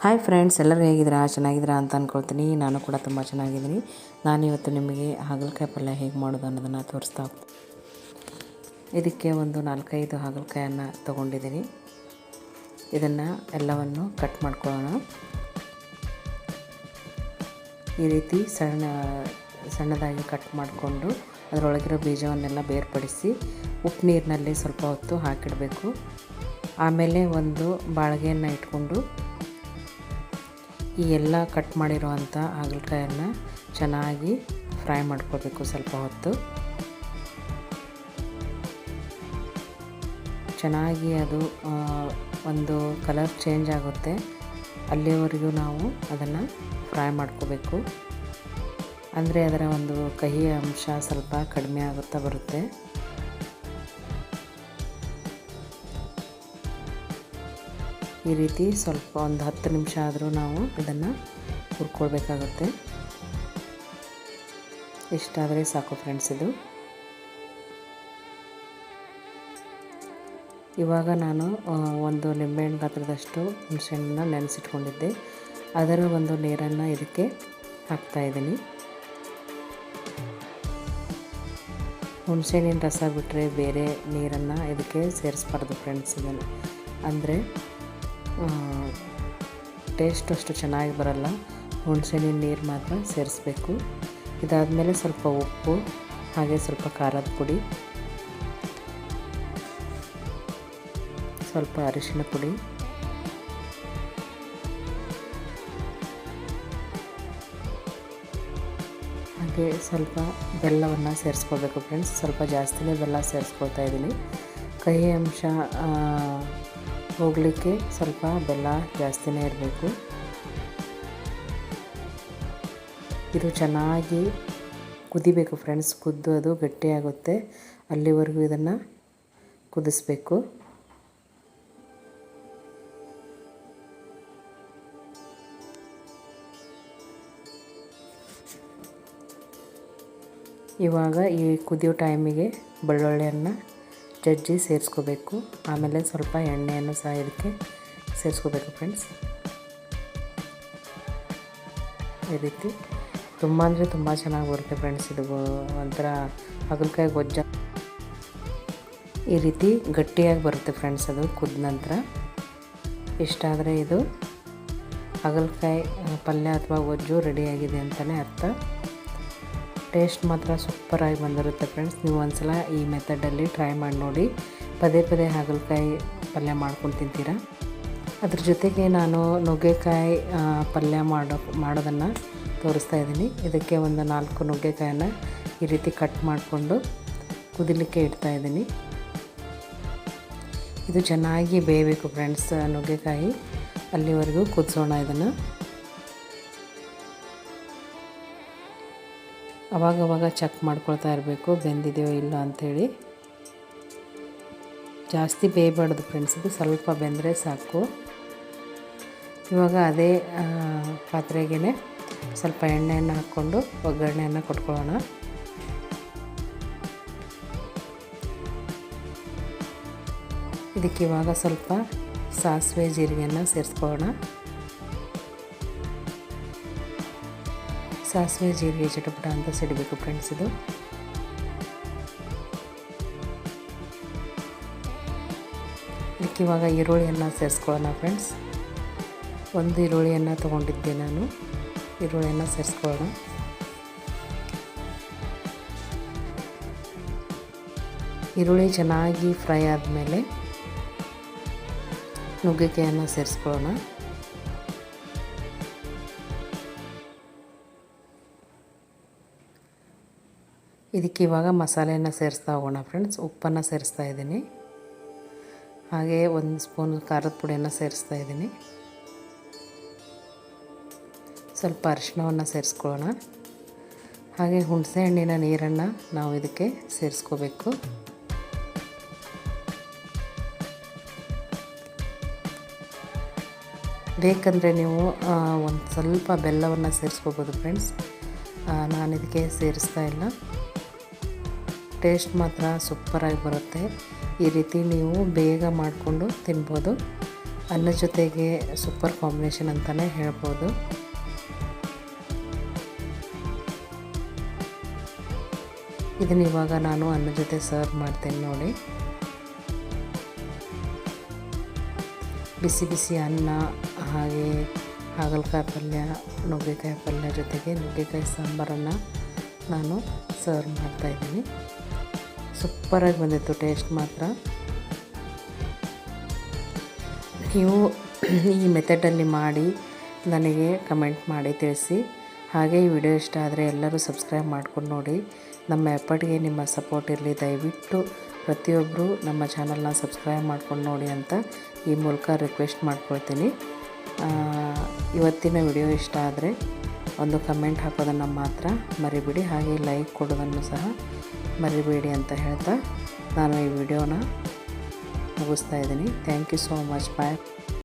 Hi friends ಎಲ್ಲರೂ ಹೇಗಿದ್ದೀರಾ? ಚೆನ್ನಾಗಿದ್ದೀರಾ ಅಂತ ಅಂದ್ಕೊಳ್ತೀನಿ ನಾನು ಕೂಡ ತುಂಬ ಚೆನ್ನಾಗಿದ್ದೀನಿ. ನಾನಿವತ್ತು ನಿಮಗೆ ಹಾಗಲಕಾಯಿ ಪಲ್ಯ ಹೇಗೆ ಮಾಡೋದು ಅನ್ನೋದನ್ನು ತೋರಿಸ್ತಾ ಇದಕ್ಕೆ ಒಂದು ನಾಲ್ಕೈದು ಹಾಗಲಕಾಯನ್ನು ತೊಗೊಂಡಿದ್ದೀನಿ. ಇದನ್ನು ಎಲ್ಲವನ್ನು ಕಟ್ ಮಾಡ್ಕೊಳ್ಳೋಣ. ಈ ರೀತಿ ಸಣ್ಣ, ಸಣ್ಣದಾಗಿ ಕಟ್ ಮಾಡಿಕೊಂಡು ಅದರೊಳಗಿರೋ ಬೀಜವನ್ನೆಲ್ಲ ಬೇರ್ಪಡಿಸಿ ಉಪ್ಪು ನೀರಿನಲ್ಲಿ ಸ್ವಲ್ಪ ಹೊತ್ತು ಹಾಕಿಡಬೇಕು. ಆಮೇಲೆ ಒಂದು ಬಾಳಿಗೆಯನ್ನು ಇಟ್ಕೊಂಡು ಈ ಎಲ್ಲ ಕಟ್ ಮಾಡಿರುವಂಥ ಹಾಗಲಕಾಯನ್ನು ಚೆನ್ನಾಗಿ ಫ್ರೈ ಮಾಡ್ಕೋಬೇಕು ಸ್ವಲ್ಪ ಹೊತ್ತು. ಚೆನ್ನಾಗಿ ಅದು ಒಂದು ಕಲರ್ ಚೇಂಜ್ ಆಗುತ್ತೆ. ಅಲ್ಲಿಯವರೆಗೂ ನಾವು ಅದನ್ನು ಫ್ರೈ ಮಾಡ್ಕೋಬೇಕು. ಅಂದರೆ ಅದರ ಒಂದು ಕಹಿ ಅಂಶ ಸ್ವಲ್ಪ ಕಡಿಮೆ ಆಗುತ್ತಾ ಬರುತ್ತೆ. ಈ ರೀತಿ ಸ್ವಲ್ಪ ಒಂದು ಹತ್ತು ನಿಮಿಷ ಆದರೂ ನಾವು ಇದನ್ನು ಹುರ್ಕೊಳ್ಬೇಕಾಗುತ್ತೆ. ಇಷ್ಟಾದರೆ ಸಾಕು ಫ್ರೆಂಡ್ಸ್ ಇದು. ಇವಾಗ ನಾನು ಒಂದು ನಿಂಬೆಹಣ್ಣು ಗಾತ್ರದಷ್ಟು ಹುಣಸೆಹಣ್ಣನ್ನ ನೆನೆಸಿಟ್ಕೊಂಡಿದ್ದೆ. ಅದರ ಒಂದು ನೀರನ್ನು ಇದಕ್ಕೆ ಹಾಕ್ತಾಯಿದ್ದೀನಿ ಹುಣಸೆಹಣ್ಣಿನ ರಸ ಬಿಟ್ಟರೆ ಬೇರೆ ನೀರನ್ನು ಇದಕ್ಕೆ ಸೇರಿಸ್ಬಾರ್ದು ಫ್ರೆಂಡ್ಸ್ ಇದನ್ನು. ಅಂದರೆ ಟೇಸ್ಟ್ ಅಷ್ಟು ಚೆನ್ನಾಗಿ ಬರಲ್ಲ. ಹುಣಸೆಹಣ್ಣಿನ ನೀರು ಮಾತ್ರ ಸೇರಿಸ್ಬೇಕು. ಇದಾದಮೇಲೆ ಸ್ವಲ್ಪ ಉಪ್ಪು, ಹಾಗೆ ಸ್ವಲ್ಪ ಖಾರದ ಪುಡಿ. ಸ್ವಲ್ಪ ಅರಿಶಿನ ಪುಡಿ. ಹಾಗೆ ಸ್ವಲ್ಪ ಬೆಲ್ಲವನ್ನು ಸೇರಿಸ್ಕೋಬೇಕು ಫ್ರೆಂಡ್ಸ್ ಸ್ವಲ್ಪ ಜಾಸ್ತಿನೇ ಬೆಲ್ಲ ಸೇರಿಸ್ಕೊಳ್ತಾ ಇದ್ದೀನಿ. ಕಹಿ ಅಂಶ ಹೋಗಲಿಕ್ಕೆ ಸ್ವಲ್ಪ ಬೆಲ್ಲ ಜಾಸ್ತಿನೇ ಇರಬೇಕು ಇದು ಚೆನ್ನಾಗಿ ಕುದಿಬೇಕು ಫ್ರೆಂಡ್ಸ್ ಕುದ್ದು ಅದು ಗಟ್ಟಿಯಾಗುತ್ತೆ. ಅಲ್ಲಿವರೆಗೂ ಇದನ್ನು ಕುದಿಸ್ಬೇಕು. ಇವಾಗ ಈ ಕುದಿಯೋ ಟೈಮಿಗೆ ಬೆಳ್ಳುಳ್ಳಿಯನ್ನು ಜಜ್ಜಿ ಸೇರಿಸ್ಕೋಬೇಕು. ಆಮೇಲೆ ಸ್ವಲ್ಪ ಎಣ್ಣೆಯನ್ನು ಸಹ ಇದಕ್ಕೆ ಸೇರಿಸ್ಕೋಬೇಕು ಫ್ರೆಂಡ್ಸ್ ಈ ರೀತಿ. ತುಂಬ ಅಂದರೆ ತುಂಬ ಚೆನ್ನಾಗಿ ಬರುತ್ತೆ ಫ್ರೆಂಡ್ಸ್ ಇದು. ಒಂಥರ ಹಾಗಲಕಾಯಿ ಗೊಜ್ಜ. ಈ ರೀತಿ ಗಟ್ಟಿಯಾಗಿ ಬರುತ್ತೆ ಫ್ರೆಂಡ್ಸ್ ಅದು ಕುದ ನಂತರ. ಇಷ್ಟಾದರೆ ಇದು ಹಾಗಲಕಾಯಿ ಪಲ್ಯ ಅಥವಾ ಗೊಜ್ಜು ರೆಡಿಯಾಗಿದೆ ಅಂತಲೇ ಅರ್ಥ. ಟೇಸ್ಟ್ ಮಾತ್ರ ಸೂಪರಾಗಿ ಬಂದಿರುತ್ತೆ ಫ್ರೆಂಡ್ಸ್ ನೀವು ಒಂದ್ಸಲ ಈ ಮೆಥಡಲ್ಲಿ ಟ್ರೈ ಮಾಡಿ ನೋಡಿ. ಪದೇ ಪದೇ ಹಾಗಲಕಾಯಿ ಪಲ್ಯ ಮಾಡ್ಕೊಂಡು ತಿಂತೀರಾ? ಅದ್ರ ಜೊತೆಗೆ ನಾನು ನುಗ್ಗೆಕಾಯಿ ಪಲ್ಯ ಮಾಡೋ, ಮಾಡೋದನ್ನು ತೋರಿಸ್ತಾ ಇದ್ದೀನಿ. ಇದಕ್ಕೆ ಒಂದು ನಾಲ್ಕು ನುಗ್ಗೆಕಾಯನ್ನು ಈ ರೀತಿ ಕಟ್ ಮಾಡಿಕೊಂಡು ಕುದಿಲಿಕ್ಕೆ ಇಡ್ತಾ ಇದ್ದೀನಿ. ಇದು ಚೆನ್ನಾಗಿ ಬೇಯಬೇಕು ಫ್ರೆಂಡ್ಸ್ ನುಗ್ಗೆಕಾಯಿ. ಅಲ್ಲಿವರೆಗೂ ಕುದಿಸೋಣ ಇದನ್ನು. ಅವಾಗವಾಗ ಚೆಕ್ ಮಾಡ್ಕೊಳ್ತಾ ಇರಬೇಕು, ಬೆಂದಿದೆಯೋ ಇಲ್ಲ ಅಂಥೇಳಿ. ಜಾಸ್ತಿ ಬೇಯಬಾರ್ದು ಫ್ರೆಂಡ್ಸ್ ಇದು ಸ್ವಲ್ಪ ಬೆಂದರೆ ಸಾಕು. ಇವಾಗ ಅದೇ ಪಾತ್ರೆಗೆ ಸ್ವಲ್ಪ ಎಣ್ಣೆಯನ್ನು ಹಾಕ್ಕೊಂಡು ಒಗ್ಗರಣೆಯನ್ನು ಕೊಟ್ಕೊಳ್ಳೋಣ. ಇದಕ್ಕೆ ಇವಾಗ ಸ್ವಲ್ಪ ಸಾಸಿವೆ, ಜೀರಿಗೆಯನ್ನು ಸೇರಿಸ್ಕೊಳ್ಳೋಣ. ಸಾಸಿವೆ, ಜೀರಿಗೆ, ಚಟಪಟ ಅಂತ ಸಿಡಬೇಕು ಫ್ರೆಂಡ್ಸ್ ಇದು. ಇದಕ್ಕೆ ಇವಾಗ ಈರುಳ್ಳಿಯನ್ನು ಸೇರಿಸ್ಕೊಳ್ಳೋಣ ಫ್ರೆಂಡ್ಸ್ ಒಂದು ಈರುಳ್ಳಿಯನ್ನು ತೊಗೊಂಡಿದ್ದೆ ನಾನು. ಈರುಳ್ಳಿಯನ್ನು ಸೇರಿಸ್ಕೊಳ್ಳೋಣ. ಈರುಳ್ಳಿ ಚೆನ್ನಾಗಿ ಫ್ರೈ ಆದಮೇಲೆ ನುಗ್ಗೆಕಾಯನ್ನು ಸೇರಿಸ್ಕೊಳ್ಳೋಣ. ಇದಕ್ಕೆ ಇವಾಗ ಮಸಾಲೆಯನ್ನು ಸೇರಿಸ್ತಾ ಹೋಗೋಣ ಫ್ರೆಂಡ್ಸ್. ಉಪ್ಪನ್ನು ಸೇರಿಸ್ತಾ ಇದ್ದೀನಿ. ಹಾಗೆ ಒಂದು ಸ್ಪೂನ್ ಖಾರದ ಪುಡಿಯನ್ನು ಸೇರಿಸ್ತಾ ಇದ್ದೀನಿ. ಸ್ವಲ್ಪ ಅರಿಶಿಣವನ್ನು ಸೇರಿಸ್ಕೊಳ್ಳೋಣ. ಹಾಗೆ ಹುಣಸೆ ಹಣ್ಣಿನ ನೀರನ್ನು ನಾವು ಇದಕ್ಕೆ ಸೇರಿಸ್ಕೋಬೇಕು. ಬೇಕಂದರೆ ನೀವು ಒಂದು ಸ್ವಲ್ಪ ಬೆಲ್ಲವನ್ನು ಸೇರಿಸ್ಕೋಬೋದು ಫ್ರೆಂಡ್ಸ್. ನಾನು ಇದಕ್ಕೆ ಸೇರಿಸ್ತಾ ಇಲ್ಲ. ಟೇಸ್ಟ್ ಮಾತ್ರ ಸೂಪರಾಗಿ ಬರುತ್ತೆ. ಈ ರೀತಿ ನೀವು ಬೇಗ ಮಾಡಿಕೊಂಡು ತಿನ್ಬೋದು. ಅನ್ನ ಜೊತೆಗೆ ಸೂಪರ್ ಕಾಂಬಿನೇಷನ್ ಅಂತಲೇ ಹೇಳ್ಬೋದು. ಇದನ್ನ ಇವಾಗ ನಾನು ಅನ್ನ ಜೊತೆ ಸರ್ವ್ ಮಾಡ್ತೇನೆ ನೋಡಿ. ಬಿಸಿ ಬಿಸಿ ಅನ್ನ, ಹಾಗೆ ಹಾಗಲಕಾಯಿ ಪಲ್ಯ, ನುಗ್ಗೆಕಾಯಿ ಪಲ್ಯ ಜೊತೆಗೆ ನುಗ್ಗೆಕಾಯಿ ಸಾಂಬಾರನ್ನು ನಾನು ಸರ್ವ್ ಮಾಡ್ತಾಯಿದ್ದೀನಿ ಸೂಪರಾಗಿ ಬಂದಿತ್ತು ಟೇಸ್ಟ್ ಮಾತ್ರ. ನೀವು ಈ ಮೆಥಡಲ್ಲಿ ಮಾಡಿ ನನಗೆ ಕಮೆಂಟ್ ಮಾಡಿ ತಿಳಿಸಿ. ಹಾಗೆ ಈ ವಿಡಿಯೋ ಇಷ್ಟ ಆದರೆ ಎಲ್ಲರೂ ಸಬ್ಸ್ಕ್ರೈಬ್ ಮಾಡ್ಕೊಂಡು ನೋಡಿ. ನಮ್ಮ ಎಫರ್ಟ್ಗೆ ನಿಮ್ಮ ಸಪೋರ್ಟ್ ಇರಲಿ. ದಯವಿಟ್ಟು ಪ್ರತಿಯೊಬ್ಬರು ನಮ್ಮ ಚಾನಲ್ನ ಸಬ್ಸ್ಕ್ರೈಬ್ ಮಾಡ್ಕೊಂಡು ನೋಡಿ ಅಂತ ಈ ಮೂಲಕ ರಿಕ್ವೆಸ್ಟ್ ಮಾಡ್ಕೊಳ್ತೀನಿ. ಇವತ್ತಿನ ವಿಡಿಯೋ ಇಷ್ಟ ಆದರೆ ಒಂದು ಕಮೆಂಟ್ ಹಾಕೋದನ್ನು ಮಾತ್ರ ಮರಿಬೇಡಿ. ಹಾಗೆ ಲೈಕ್ ಕೊಡೋದನ್ನು ಸಹ ಮರಿಬೇಡಿ ಅಂತ ಹೇಳ್ತಾ ನಾನು ಈ ವಿಡಿಯೋನ ಮುಗಿಸ್ತಾ ಇದ್ದೀನಿ. Thank you so much bye